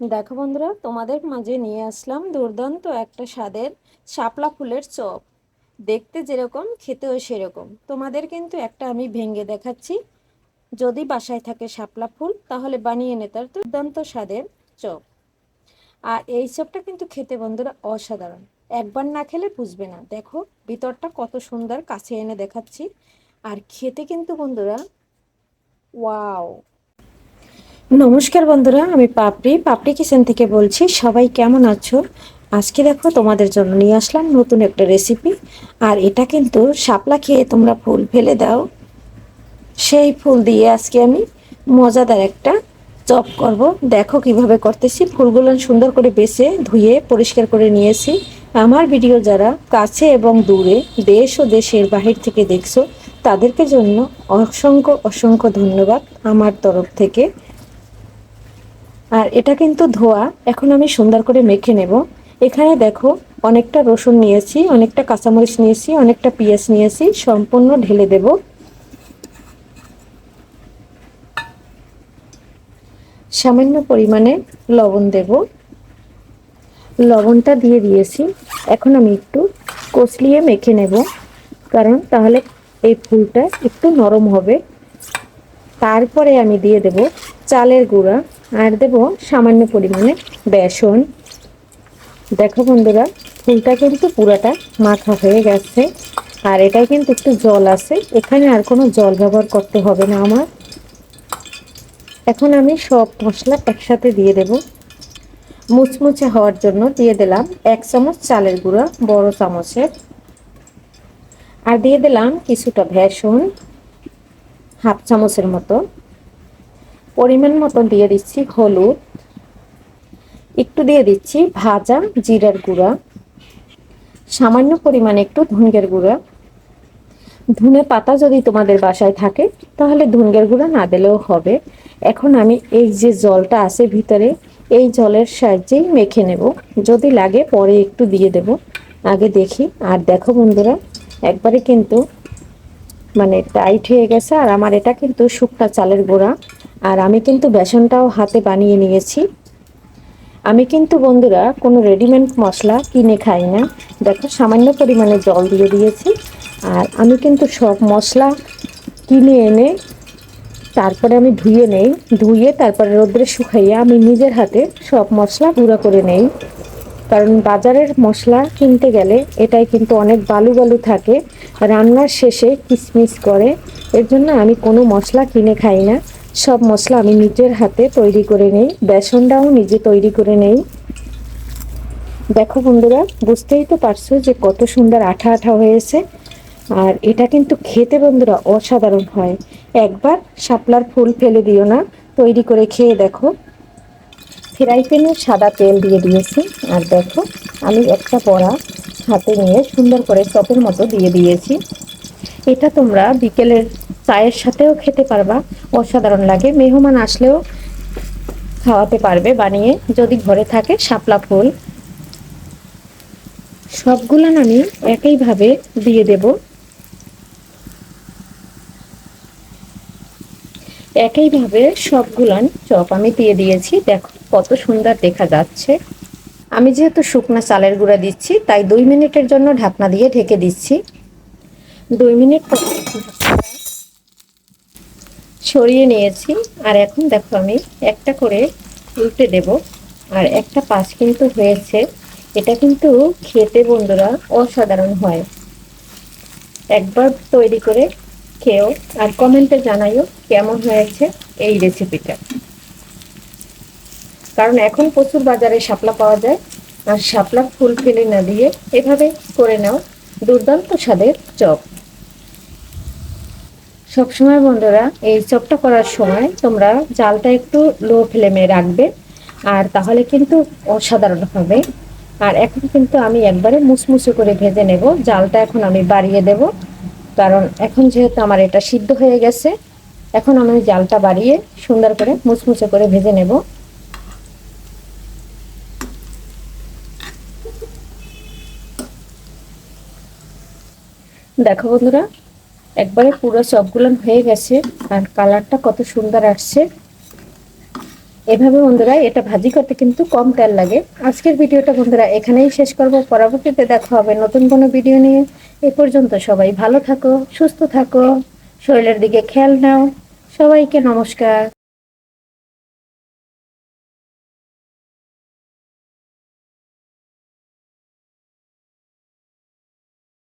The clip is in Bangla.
দেখো বন্ধুরা, তোমাদের মাঝে নিয়ে আসলাম দুর্দান্ত একটা স্বাদের শাপলা ফুলের চপ। দেখতে যেরকম, খেতেও সেরকম। তোমাদের কিন্তু একটা আমি ভেঙে দেখাচ্ছি। যদি বাসায় থাকে শাপলা ফুল, তাহলে বানিয়ে নে, তার দুর্দান্ত স্বাদের চপ। আর এই চপটা কিন্তু খেতে বন্ধুরা অসাধারণ। একবার না খেলে বুঝবে না। দেখো, ভিতরটা কত সুন্দর কাছে এনে দেখাচ্ছি। আর খেতে কিন্তু বন্ধুরা, ওয়াও! নমস্কার বন্ধুরা, আমি পাপড়ি। পাপড়ি কিচেন থেকে বলছি, সবাই কেমন আছো? আজকে দেখো তোমাদের জন্য নিয়ে আসলাম নতুন একটা রেসিপি আর এটা কিন্তু শাপলা খেয়ে তোমরা ফুল ফেলে দাও। সেই ফুল দিয়ে আজকে আমি মজাদার একটা চপ করব। দেখো কীভাবে করতেছি। ফুলগুলো সুন্দর করে বেছে, ধুয়ে, পরিষ্কার করে নিয়েছি। আমার ভিডিও যারা কাছে এবং দূরে, দেশ ও দেশের বাহির থেকে দেখছ, তাদেরকে জন্য অসংখ্য অসংখ্য ধন্যবাদ। আমার তরফ থেকে আর এটা কিন্তু ধোয়া। এখন আমি সুন্দর করে মেখে নেব। এখানে দেখো, অনেকটা রসুন নিয়েছি, অনেকটা কাঁচামরিচ নিয়েছি, অনেকটা পেঁয়াজ নিয়েছি, সম্পূর্ণ ঢেলে দেব। সামান্য পরিমাণে লবণ দেব। লবণটা দিয়ে দিয়েছি। এখন আমি একটু কষলিয়ে মেখে নেব। কারণ তাহলে এই ফুলটা একটু নরম হবে। তারপরে আমি দিয়ে দেব চালের গুঁড়া। আর দেব সামান্য পরিমাণে বেসন। দেখো বন্ধুরা, ফুলটা কিন্তু পুরাটা মাখা হয়ে গেছে। আর এটাই কিন্তু একটু জল আছে। এখানে আর কোনো জল ব্যবহার করতে হবে না আমার। এখন আমি সব মশলা একসাথে দিয়ে দেব। মুচমুচে হওয়ার জন্য দিয়ে দিলাম এক চামচ চালের গুঁড়া, বড় চামচের আর দিয়ে দিলাম কিছুটা ভেসন হাফ চামচের মতো। পরিমাণ মতো দিয়ে দিচ্ছি হলুদ। একটু দিয়ে দিচ্ছি ভাজা জিরার গুঁড়া। সামান্য পরিমাণে একটু ধুনগের গুঁড়া। ধুনে পাতা যদি তোমাদের বাসায় থাকে, তাহলে ধুনগের গুঁড়া না দিলেও হবে। এখন আমি এই যে জলটা আছে ভিতরে, এই জলের সাহায্যেই মেখে নেব। যদি লাগে পরে একটু দিয়ে দেব। আগে দেখি। আর দেখো বন্ধুরা, একবারে কিন্তু মানে টাইট হয়ে গেছে। আর আমার এটা কিন্তু শুকনা চালের গোড়া। আর আমি কিন্তু বেসনটাও হাতে বানিয়ে নিয়েছি। আমি কিন্তু বন্ধুরা কোনো রেডিমেড মশলা কিনে খাই না। দেখো, সামান্য পরিমাণে জল দিয়ে দিয়েছি। আর আমি কিন্তু সব মশলা কিনে এনে তারপরে আমি ধুয়ে নেই। ধুয়ে তারপরে রোদ্রে শুকাইয়ে আমি নিজের হাতে সব মশলা গুঁড়া করে নেই। কারণ বাজারের মশলা কিনতে গেলে এটাই কিন্তু অনেক বালু বালু থাকে। রান্নার শেষে কিসমিস করে। এর জন্য আমি কোনো মশলা কিনে খাই না। সব মশলা আমি নিজের হাতে তৈরি করে নেই। বেসনটাও নিজে তৈরি করে নেই। দেখো বন্ধুরা, বুঝতেই তো পারছ যে কত সুন্দর আঠা আঠা হয়েছে। আর এটা কিন্তু খেতে বন্ধুরা অসাধারণ হয়। একবার শাপলার ফুল ফেলে দিও না, তৈরি করে খেয়ে দেখো। ফ্রাই প্যানে সাদা তেল দিয়ে দিয়েছি। আর দেখো, আমি একটা পড়া হাতে নিয়ে সুন্দর করে চপের মতো দিয়ে দিয়েছি। এটা তোমরা বিকেলের চায়ের সাথেও খেতে পারবা, অসাধারণ লাগে। মেহমান আসলেও খাওয়াতে পারবে বানিয়ে, যদি ঘরে থাকে শাপলা ফুল। সবগুলো আমি একইভাবে দিয়ে দেব। একইভাবে সবগুলান চপ আমি দিয়ে দিয়েছি। দেখো, কত সুন্দর দেখা যাচ্ছে। আমি যেহেতু শুকনা চালের গুঁড়া দিচ্ছি, তাই দুই মিনিটের জন্য ঢাকনা দিয়ে ঢেকে দিচ্ছি। দুই মিনিট সরিয়ে নিয়েছি। আর এখন দেখো আমি একটা করে উল্টে দেব। আর একটা পাশ কিন্তু হয়েছে। এটা কিন্তু খেতে বন্ধুরা অসাধারণ হয়। একবার তৈরি করে খেও আর কমেন্টে জানাইও কেমন হয়েছে এই রেসিপিটা কারণ এখন প্রচুর বাজারে শাপলা পাওয়া যায়। আর শাপলা ফুল ফেলে না দিয়ে এভাবে করে নাও। দুর্দান্ত স্বাদের চপ। সবসময় বন্ধুরা, এই চপটা করার সময় তোমরা জালটা একটু লো ফ্লেমে রাখবে, আর তাহলে কিন্তু অসাধারণ হবে। আর এখন কিন্তু আমি একবারে মুসমুসে করে ভেজে নেব। জালটা এখন আমি বাড়িয়ে দেব, কারণ এখন যেহেতু আমার এটা সিদ্ধ হয়ে গেছে, এখন আমি জালটা বাড়িয়ে সুন্দর করে মুসমুসে করে ভেজে নেব। দেখো বন্ধুরা একবারে পুরো চপগুলো হয়ে গেছে আর কালারটা কত সুন্দর আসছে। এভাবে বন্ধুরা, এটা ভাজি করতে কিন্তু কম তেল লাগে। আজকের ভিডিওটা বন্ধুরা এখানেই শেষ করব। পরবর্তীতে দেখা হবে নতুন কোনো ভিডিও নিয়ে। এ পর্যন্ত সবাই ভালো থাকো, সুস্থ থাকো, শরীরের দিকে খেয়াল নাও। সবাইকে নমস্কার।